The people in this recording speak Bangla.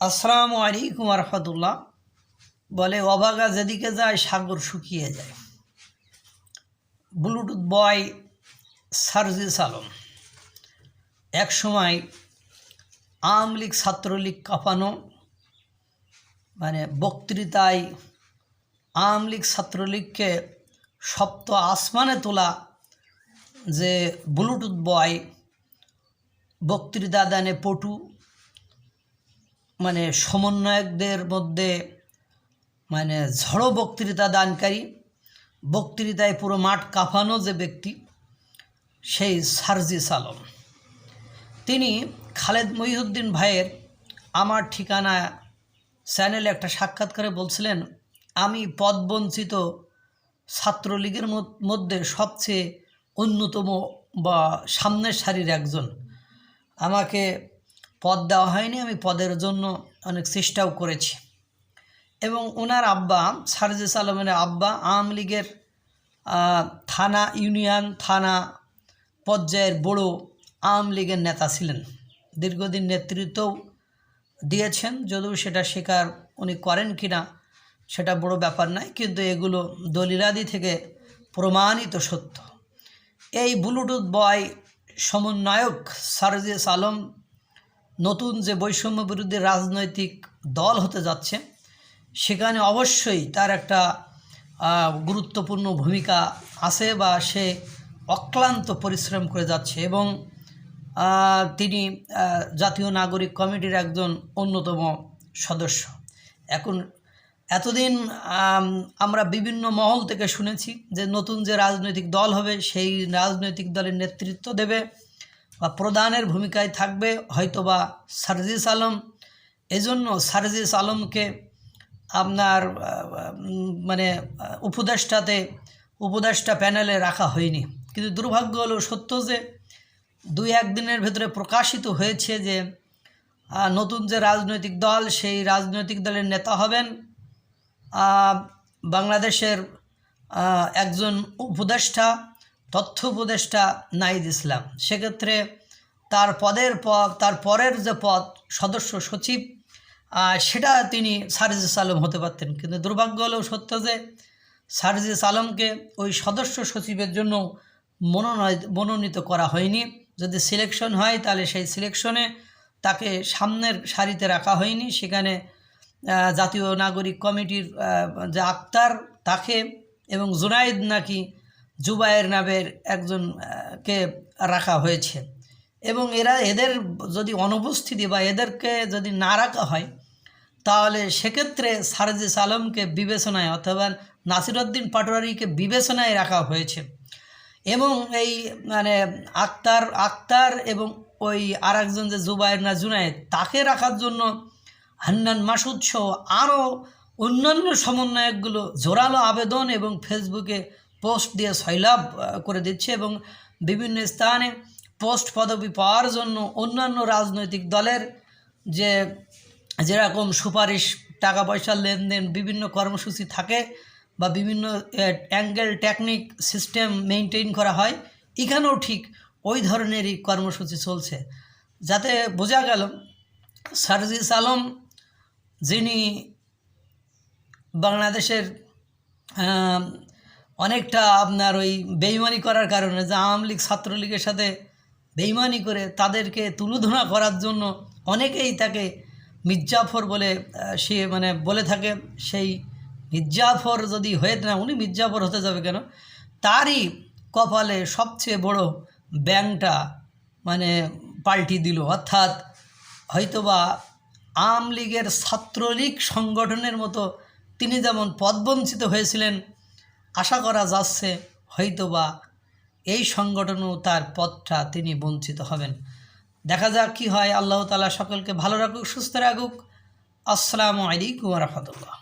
আসসালামু আলাইকুম রহমতুল্লাহ। বলে, অবাগা যেদিকে যায়, সাগর শুকিয়ে যায়। Bluetooth boy Sarjis Alam. এক সময় লীগ ছাত্রলীগ কাঁপানো মানে বক্তৃতায় আওয়ামী লীগ ছাত্রলীগকে সপ্ত আসমানে তোলা যে ব্লুটুথ বয় বক্তৃতা দানে পটু মানে সমন্বয়কদের মধ্যে মানে ঝড়ো বক্তৃতা দানকারী, বক্তৃতায় পুরো মাঠ কাঁপানো যে ব্যক্তি, সেই সার্জিস আলম। তিনি খালেদ মহিউদ্দিন ভাইয়ের আমার ঠিকানা চ্যানেলে একটা সাক্ষাৎকারে বলছিলেন, আমি পদবঞ্চিত ছাত্রলীগের মধ্যে সবচেয়ে অন্যতম বা সামনের সারির একজন। আমাকে পদ দেওয়া হয়নি, আমি পদের জন্য অনেক চেষ্টাও করেছি। এবং ওনার আব্বা, সারজিস আলমের আব্বা, আওয়ামী লীগের থানা ইউনিয়ন, থানা পর্যায়ের বড় আওয়ামী লীগের নেতা ছিলেন। দীর্ঘদিন নেতৃত্বও দিয়েছেন, যদিও সেটা স্বীকার উনি করেন কিনা সেটা বড় ব্যাপার নয়, কিন্তু এগুলো দলিলাদি থেকে প্রমাণিত সত্য। এই ব্লুটুথ বয় সমন্বয়ক সারজিস আলম নতুন যে বৈষম্য বিরোধী রাজনৈতিক দল হতে যাচ্ছে, সেখানে অবশ্যই তার একটা গুরুত্বপূর্ণ ভূমিকা আছে বা সে অক্লান্ত পরিশ্রম করে যাচ্ছে এবং তিনি জাতীয় নাগরিক কমিটির একজন অন্যতম সদস্য। এখন এতদিন আমরা বিভিন্ন মহল থেকে শুনেছি যে নতুন যে রাজনৈতিক দল হবে, সেই রাজনৈতিক দলের নেতৃত্ব দেবে। বা প্রধানের ভূমিকায় থাকবে হয়তোবা সারজিস আলম। এজন্য সারজিস আলমকে আপনার মানে উপদেষ্টাতে, উপদেষ্টা প্যানেলে রাখা হয়নি। কিন্তু দুর্ভাগ্য হলো সত্য যে দুই একদিনের ভেতরে প্রকাশিত হয়েছে যে নতুন যে রাজনৈতিক দল, সেই রাজনৈতিক দলের নেতা হবেন বাংলাদেশের একজন উপদেষ্টা তথ্য উপদেষ্টা নাইদ ইসলাম। সেক্ষেত্রে তার পদের পদ, তার পরের যে পদ, সদস্য সচিব সেটা তিনি সারজিস আলম হতে পারতেন। কিন্তু দুর্ভাগ্য হলেও সত্য যে সারজিস আলমকে ওই সদস্য সচিবের জন্য মনোনয় মনোনীত করা হয়নি। যদি সিলেকশন হয়, তাহলে সেই সিলেকশনে তাকে সামনের সারিতে রাখা হয়নি। সেখানে জাতীয় নাগরিক কমিটির যে আক্তার, তাকে এবং জুনাইদ নাকি জুবায়ের নামের একজন কে রাখা হয়েছে। এবং এরা এদের যদি অনুপস্থিতি বা এদেরকে যদি না রাখা হয়, তাহলে সেক্ষেত্রে সারজিস আলমকে বিবেচনায় অথবা নাসিরউদ্দিন পাটোয়ারিকে বিবেচনায় রাখা হয়েছে। এবং এই মানে আক্তার আক্তার এবং ওই আর একজন যে জুবায়ের না জুনায়েদ, তাকে রাখার জন্য হান্নান মাসুদ সহ আরও অন্যান্য সমন্বয়কগুলো জোরালো আবেদন এবং ফেসবুকে পোস্ট দিয়ে আহ, করে দিচ্ছে এবং বিভিন্ন স্থানে পোস্ট পদবি পাওয়ার জন্য অন্যান্য রাজনৈতিক দলের যে যেরকম সুপারিশ টাকা পয়সার লেনদেন বিভিন্ন কর্মসূচি থাকে বা বিভিন্ন অ্যাঙ্গেল টেকনিক সিস্টেম মেনটেন করা হয় এখানেও ঠিক ওই ধরনেরই কর্মসূচি চলছে। যাতে বোঝা গেল সারজিস আলম যিনি বাংলাদেশের অনেকটা আপনার ওই বেইমানি করার কারণে যে আওয়ামী লীগ ছাত্রলীগের সাথে বেইমানি করে তাদেরকে তুলুধনা করার জন্য অনেকেই তাকে মির্জাফর বলে সে মানে বলে থাকে। সেই মির্জাফর যদি হয়ে না, উনি মির্জাফর হতে যাবে কেন? তারই কপালে সবচেয়ে বড় ব্যাংটা মানে পাল্টি দিল। অর্থাৎ হয়তোবা আওয়াম লীগের ছাত্রলীগ সংগঠনের মতো তিনি যেমন পদবঞ্চিত হয়েছিলেন আশা করা যাচ্ছে হয়তোবা এই সংগঠনও তার পথটা তিনি বঞ্চিত হবেন। দেখা যাক কি হয়। আল্লাহ তালা সকলকে ভালো রাখুক, সুস্থ রাখুক। আসসালামু আলাইকুম রহমতুল্লাহ।